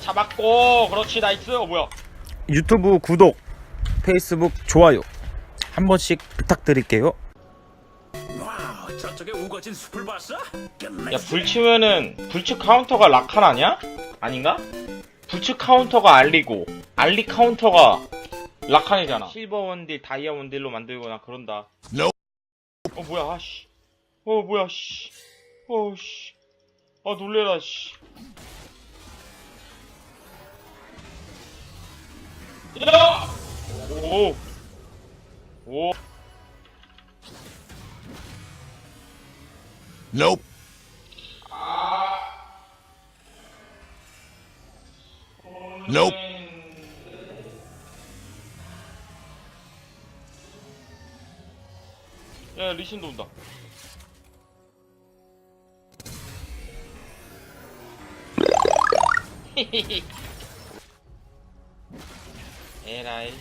잡았고 그렇지 나이스. 어 뭐야? 유튜브 구독, 페이스북 좋아요 한 번씩 부탁드릴게요. 와우, 저쪽에 우거진 숲을 봤어? 야 불 치면은 불치 카운터가 라칸 아니야? 아닌가? 불치 카운터가 알리고 알리 카운터가 라칸이잖아. 실버 원딜 다이아 원딜로 만들거나 그런다. 어 뭐야 아씨. 어 뭐야 씨. 어씨. 아 놀래라 씨 오! 오! Nope. Nope. 야 리신도 온다 에라이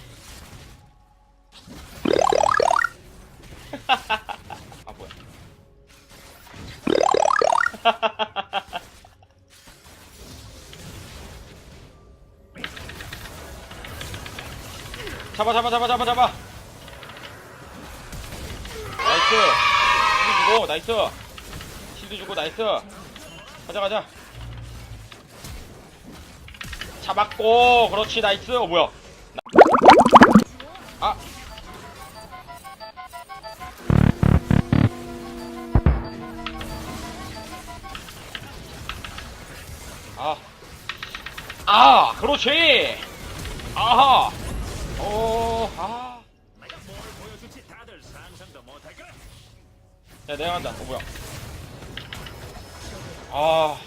아 뭐야. 잡아 잡아 잡아 잡아 잡아. 나이스. 실드 주고 나이스. 실드 주고 나이스. 가자 가자. 잡았고 그렇지 나이스. 어 뭐야. 나- 아 아. 아, 그렇지! 아하! 오, 아. 못할 거야. 야, 내가 간다. 어, 뭐야. 아.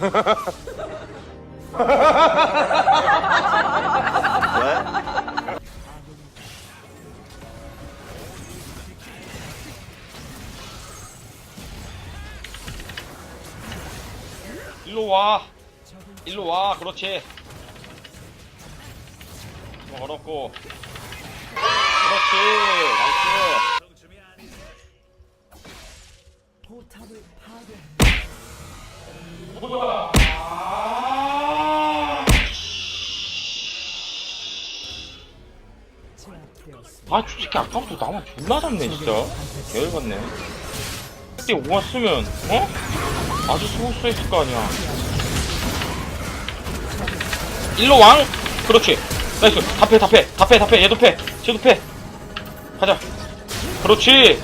일로 와. 일로 와. 그렇지. 뭐 걸었고. 그렇지. 나이스. 아 솔직히 아까부터 나만 존나 잡네 진짜 열받네 그때 5만 쓰면 어? 아주 수고 써있을 거 아니야 일로 왕? 그렇지. 나이스. 다패 다패. 다패 다패. 얘도 패. 쟤도 패. 가자. 그렇지.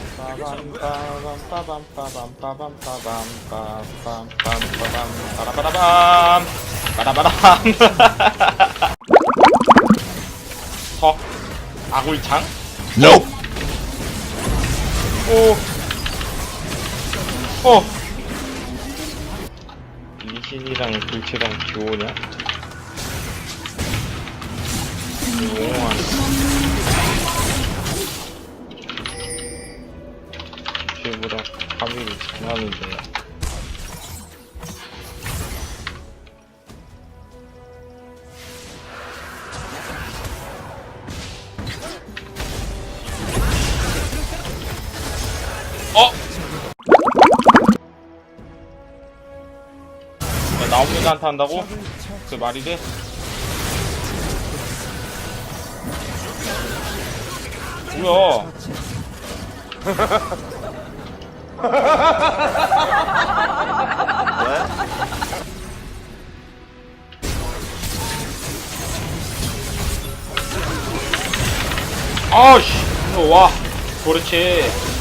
빠라바라밤 빠라바람 더. 아굴창? Nope. 오. 어. 리신이랑 불체랑 듀오냐? 쟤보다 파밀이 잘하는데. 어? 한타 한다고? 그 말이 돼? 뭐야? 아씨, 일로 와. 그렇지.